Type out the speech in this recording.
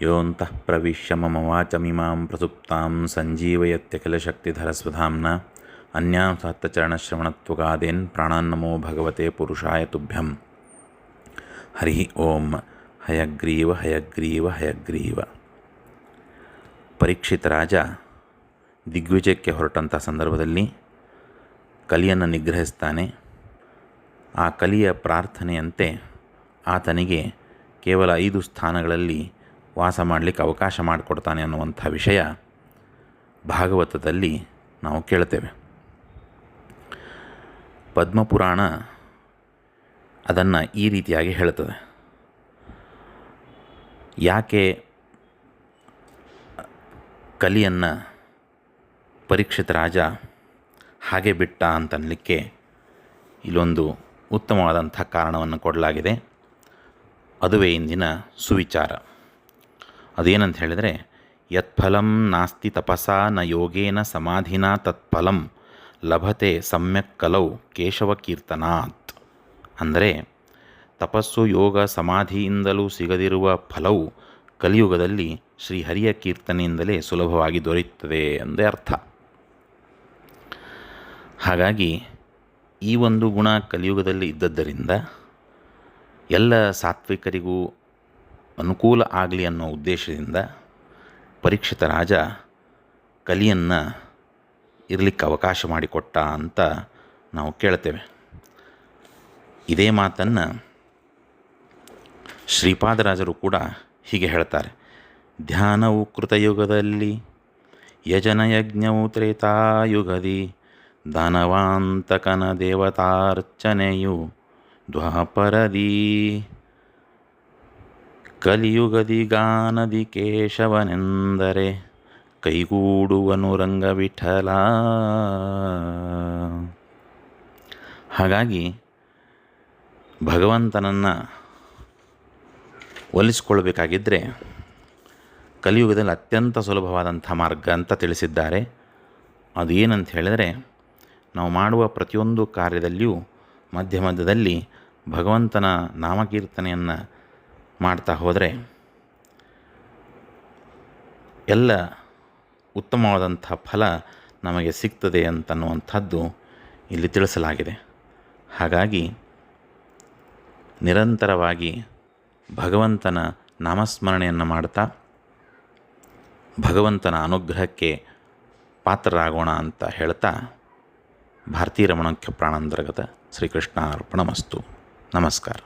ಯೋಂತಃ ಪ್ರವಿಶ್ಯ ಮಮವಾಚಮಿಮಾಂ ಪ್ರಸುಪ್ತಾಂ ಸಂಜೀವಯತ್ಯಖಿಲಶಕ್ತಿಧರಸ್ವಧಾಂನ ಅನ್ಯಾಂ ಸಹತ್ತಚರಣಶ್ರವಣತ್ವಗಾದೇನ್ ಪ್ರಾಣಾನ್ನಮೋ ಭಗವತೆ ಪುರುಷಾಯ ತುಭ್ಯಂ ಹರಿ ಓಂ ಹಯಗ್ರೀವ ಹಯಗ್ರೀವ ಹಯಗ್ರೀವ ಪರೀಕ್ಷಿತ ರಾಜ ದಿಗ್ವಿಜಯಕ್ಕೆ ಹೊರಟಂಥ ಸಂದರ್ಭದಲ್ಲಿ ಕಲಿಯನ್ನು ನಿಗ್ರಹಿಸ್ತಾನೆ. ಆ ಕಲಿಯ ಪ್ರಾರ್ಥನೆಯಂತೆ ಆತನಿಗೆ ಕೇವಲ ಐದು ಸ್ಥಾನಗಳಲ್ಲಿ ವಾಸ ಮಾಡಲಿಕ್ಕೆ ಅವಕಾಶ ಮಾಡಿಕೊಡ್ತಾನೆ ಅನ್ನುವಂಥ ವಿಷಯ ಭಾಗವತದಲ್ಲಿ ನಾವು ಕೇಳ್ತೇವೆ. ಪದ್ಮಪುರಾಣ ಅದನ್ನು ಈ ರೀತಿಯಾಗಿ ಹೇಳ್ತದೆ. ಯಾಕೆ ಕಲಿಯನ್ನು ಪರೀಕ್ಷಿತ ರಾಜ ಹಾಗೆ ಬಿಟ್ಟ ಅಂತನ್ನಲಿಕ್ಕೆ ಇಲ್ಲೊಂದು ಉತ್ತಮವಾದಂಥ ಕಾರಣವನ್ನು ಕೊಡಲಾಗಿದೆ. ಅದುವೇ ಇಂದಿನ ಸುವಿಚಾರ. ಅದೇನಂತ ಹೇಳಿದರೆ, ಯತ್ಫಲಂ ನಾಸ್ತಿ ತಪಸಾ ನ ಯೋಗೇನ ಸಮಾಧಿನ ತತ್ಫಲಂ ಲಭತೆ ಸಮ್ಯಕ್ ಕಲೌ ಕೇಶವ ಕೀರ್ತನಾತ್. ಅಂದರೆ, ತಪಸ್ಸು, ಯೋಗ, ಸಮಾಧಿಯಿಂದಲೂ ಸಿಗದಿರುವ ಫಲವು ಕಲಿಯುಗದಲ್ಲಿ ಶ್ರೀಹರಿಯ ಕೀರ್ತನೆಯಿಂದಲೇ ಸುಲಭವಾಗಿ ದೊರೆಯುತ್ತದೆ ಎಂದೇ ಅರ್ಥ. ಹಾಗಾಗಿ, ಈ ಒಂದು ಗುಣ ಕಲಿಯುಗದಲ್ಲಿ ಇದ್ದದ್ದರಿಂದ ಎಲ್ಲ ಸಾತ್ವಿಕರಿಗೂ ಅನುಕೂಲ ಆಗಲಿ ಅನ್ನೋ ಉದ್ದೇಶದಿಂದ ಪರೀಕ್ಷಿತ ರಾಜ ಕಲಿಯನ್ನು ಇರಲಿಕ್ಕೆ ಅವಕಾಶ ಮಾಡಿಕೊಟ್ಟ ಅಂತ ನಾವು ಕೇಳ್ತೇವೆ. ಇದೇ ಮಾತನ್ನು ಶ್ರೀಪಾದರಾಜರು ಕೂಡ ಹೀಗೆ ಹೇಳ್ತಾರೆ. ಧ್ಯಾನವು ಕೃತಯುಗದಲ್ಲಿ, ಯಜನಯಜ್ಞವು ತ್ರೇತಾಯುಗದಿ ದಾನವಾಂತಕನ ದೇವತಾರ್ಚನೆಯು ದ್ವಾಪರದಿ. ಕಲಿಯುಗದಿ ಗಾನದಿ ಕೇಶವನೆಂದರೆ ಕೈಗೂಡುವನು ರಂಗವಿಠಲ. ಹಾಗಾಗಿ ಭಗವಂತನನ್ನು ಒಲಿಸ್ಕೊಳ್ಬೇಕಾಗಿದ್ದರೆ ಕಲಿಯುಗದಲ್ಲಿ ಅತ್ಯಂತ ಸುಲಭವಾದಂಥ ಮಾರ್ಗ ಅಂತ ತಿಳಿಸಿದ್ದಾರೆ. ಅದು ಏನಂತ ಹೇಳಿದರೆ ನಾವು ಮಾಡುವ ಪ್ರತಿಯೊಂದು ಕಾರ್ಯದಲ್ಲಿಯೂ ಮಧ್ಯ ಮಧ್ಯದಲ್ಲಿ ಭಗವಂತನ ನಾಮಕೀರ್ತನೆಯನ್ನು ಮಾಡ್ತಾ ಹೋದರೆ ಎಲ್ಲ ಉತ್ತಮವಾದಂಥ ಫಲ ನಮಗೆ ಸಿಗ್ತದೆ ಅಂತನ್ನುವಂಥದ್ದು ಇಲ್ಲಿ ತಿಳಿಸಲಾಗಿದೆ. ಹಾಗಾಗಿ ನಿರಂತರವಾಗಿ ಭಗವಂತನ ನಾಮಸ್ಮರಣೆಯನ್ನು ಮಾಡ್ತಾ ಭಗವಂತನ ಅನುಗ್ರಹಕ್ಕೆ ಪಾತ್ರರಾಗೋಣ ಅಂತ ಹೇಳ್ತಾ ಭಾರತೀಯ ರಮಣಕ್ಯ ಪ್ರಾಣಾಂತರ್ಗತ ಶ್ರೀಕೃಷ್ಣ ಅರ್ಪಣಮಸ್ತು ನಮಸ್ಕಾರ.